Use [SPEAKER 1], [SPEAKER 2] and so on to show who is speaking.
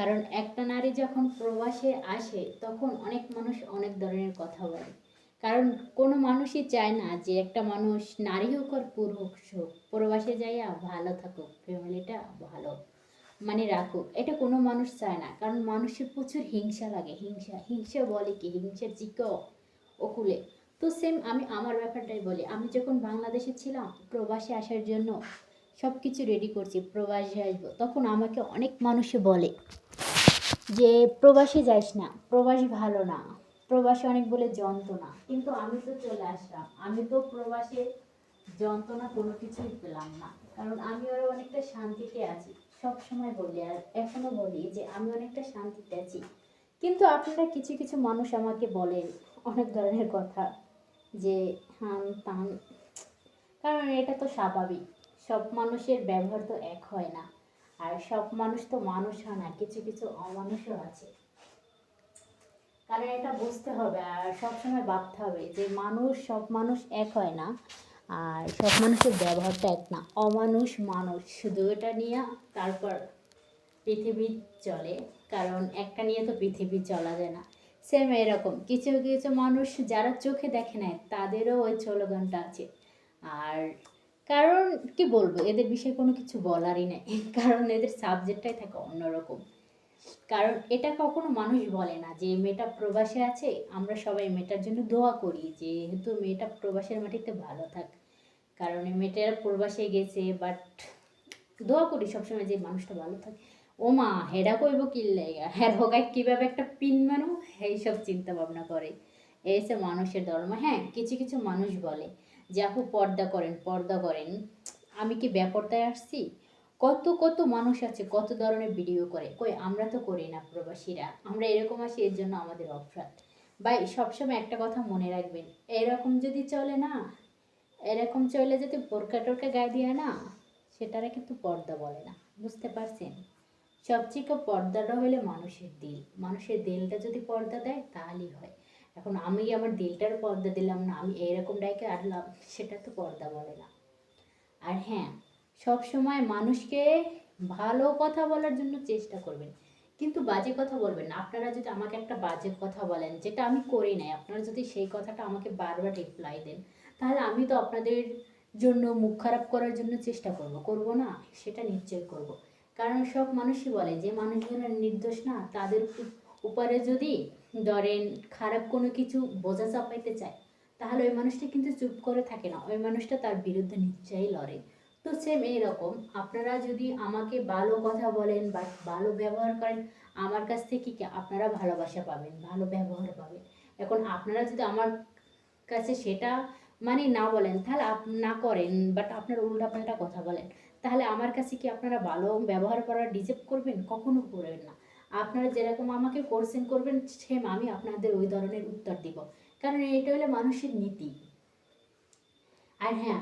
[SPEAKER 1] কারণ একটা নারী যখন প্রবাসে আসে, তখন অনেক মানুষ অনেক ধরনের কথা বলে। কারণ কোনো মানুষই চায় না যে একটা মানুষ নারী হোক আর পুরুষ হোক, প্রবাসে যাইয়া ভালো থাকুক, ফ্যামিলিটা ভালো মানে রাখুক। এটা কোনো মানুষ চায় না। কারণ মানুষের প্রচুর হিংসা লাগে। হিংসা হিংসা বলে কি? হিংসার চিক ওকুলে তো সেম আমি আমার ব্যাপারটাই বলি। আমি যখন বাংলাদেশে ছিলাম, প্রবাসে আসার জন্য সব কিছু রেডি করছি, প্রবাসে আসব। তখন আমাকে অনেক মানুষে বলে। যে প্রবাসে যাইস না প্রবাসী ভালো না। প্রবাসে অনেক বলে যন্ত্রণা। কিন্তু আমি তো চলে আসলাম। আমি তো প্রবাসে যন্ত্রণা কোনো কিছুই পেলাম না। কারণ আমি আরও অনেকটা শান্তিতে আছি। সব সময় বলি, আর এখনও বলি যে আমি অনেকটা শান্তিতে আছি। কিন্তু আপনারা কিছু কিছু মানুষ আমাকে বলেন অনেক ধরনের কথা যে, হান তান। কারণ এটা তো স্বাভাবিক। সব মানুষের ব্যবহার তো এক হয় না। আর সব মানুষ তো মানুষ হয় না, কিছু কিছু অমানুষও আছে। কারণ এটা বুঝতে হবে আর সবসময় ভাবতে হবে যে মানুষ, সব মানুষ এক হয় না আর সব মানুষের ব্যবহারটা এক না। অমানুষ, মানুষ, শুধু এটা নিয়ে তারপর পৃথিবী চলে, কারণ একটা নিয়ে তো পৃথিবী চলা যায় না। সেম এরকম, কিছু কিছু মানুষ যারা চোখে দেখে নেয়, তাদেরও ওই স্লোগানটা আছে। আর কারণ, কি বলব? এদের বিষয়ে কোনো কিছু বলারই নেই। কারণ এদের সাবজেক্টটাই থাকে অন্যরকম। কারণ এটা কখনো মানুষ বলে না যে, মেয়েটা প্রবাসে আছে, আমরা সবাই মেয়েটার জন্য দোয়া করি যেহেতু মেয়েটা প্রবাসের মাটিতে ভালো থাক। কারণ এই মেয়েটা প্রবাসে গেছে বাট দোয়া করি সবসময় যে, মানুষটা ভালো থাকে। ও মা হেডা কইব কি লেগা? হ্যাঁ হোগায় কীভাবে একটা পিন মানু এইসব চিন্তা ভাবনা করে। হচ্ছে মানুষের ধর্ম হ্যাঁ কিছু কিছু মানুষ বলে যে, আপু, পর্দা করেন পর্দা করেন। আমি কি ব্যাপারটায় আসছি? কত কত মানুষ আছে, কত ধরনের ভিডিও করে। কই, আমরা তো করি না, প্রবাসীরা। আমরা এরকম আসি, এর জন্য আমাদের অপরাধ। ভাই, সবসময় একটা কথা মনে রাখবেন, এরকম যদি চলে না, এরকম চলে যদি বোরকা টোরকা গায়ে দিয়ে না, সেটারা কিন্তু পর্দা বলে না, বুঝতে পারছেন? সবচেয়ে পর্দাটা হলে মানুষের দিল। মানুষের দিলটা যদি পর্দা দেয়, তাহলেই হয়। এখন আমি আমার দিলটার পর্দা দিলাম না, আমি এরকম ডাইকে আনলাম, সেটা তো পর্দা বলে না। আর হ্যাঁ সব সময় মানুষকে ভালো কথা বলার জন্য চেষ্টা করবেন। কিন্তু বাজে কথা বলবেন না। আপনারা যদি আমাকে একটা বাজে কথা বলেন, যেটা আমি করি নাই, আপনারা যদি সেই কথাটা আমাকে বারবার রিপ্লাই দেন, তাহলে আমি তো আপনাদের জন্য মুখ খারাপ করার জন্য চেষ্টা করব। করব না, সেটা নিশ্চয়ই করব। কারণ সব মানুষই বলে, যে মানুষগুলো নির্দোষ না, তাদের উপরে যদি ধরেন খারাপ কোনো কিছু বোঝা চাপাইতে চায়, তাহলে ওই মানুষটা কিন্তু চুপ করে থাকে না। ওই মানুষটা তার বিরুদ্ধে নিশ্চয়ই লড়ে। তো সেম এইরকম, আপনারা যদি আমাকে ভালো কথা বলেন বা ভালো ব্যবহার করেন, আমার কাছ থেকে কি আপনারা ভালোবাসা পাবেন, ভালো ব্যবহার পাবেন? এখন আপনারা যদি আমার কাছে সেটা মানে না বলেন, তাহলে না করেন বাট আপনারা উল্টাপাল্টা কথা বলেন, তাহলে আমার কাছে কি আপনারা ভালো ব্যবহার করার ডিজার্ভ করবেন? কখনো করবেন না। আপনারা যেরকম আমাকে কোর্সেন করবেন সেম আমি আপনাদের ওই ধরনের উত্তর দিব। কারণ এটা হলো মানুষের নীতি। আর হ্যাঁ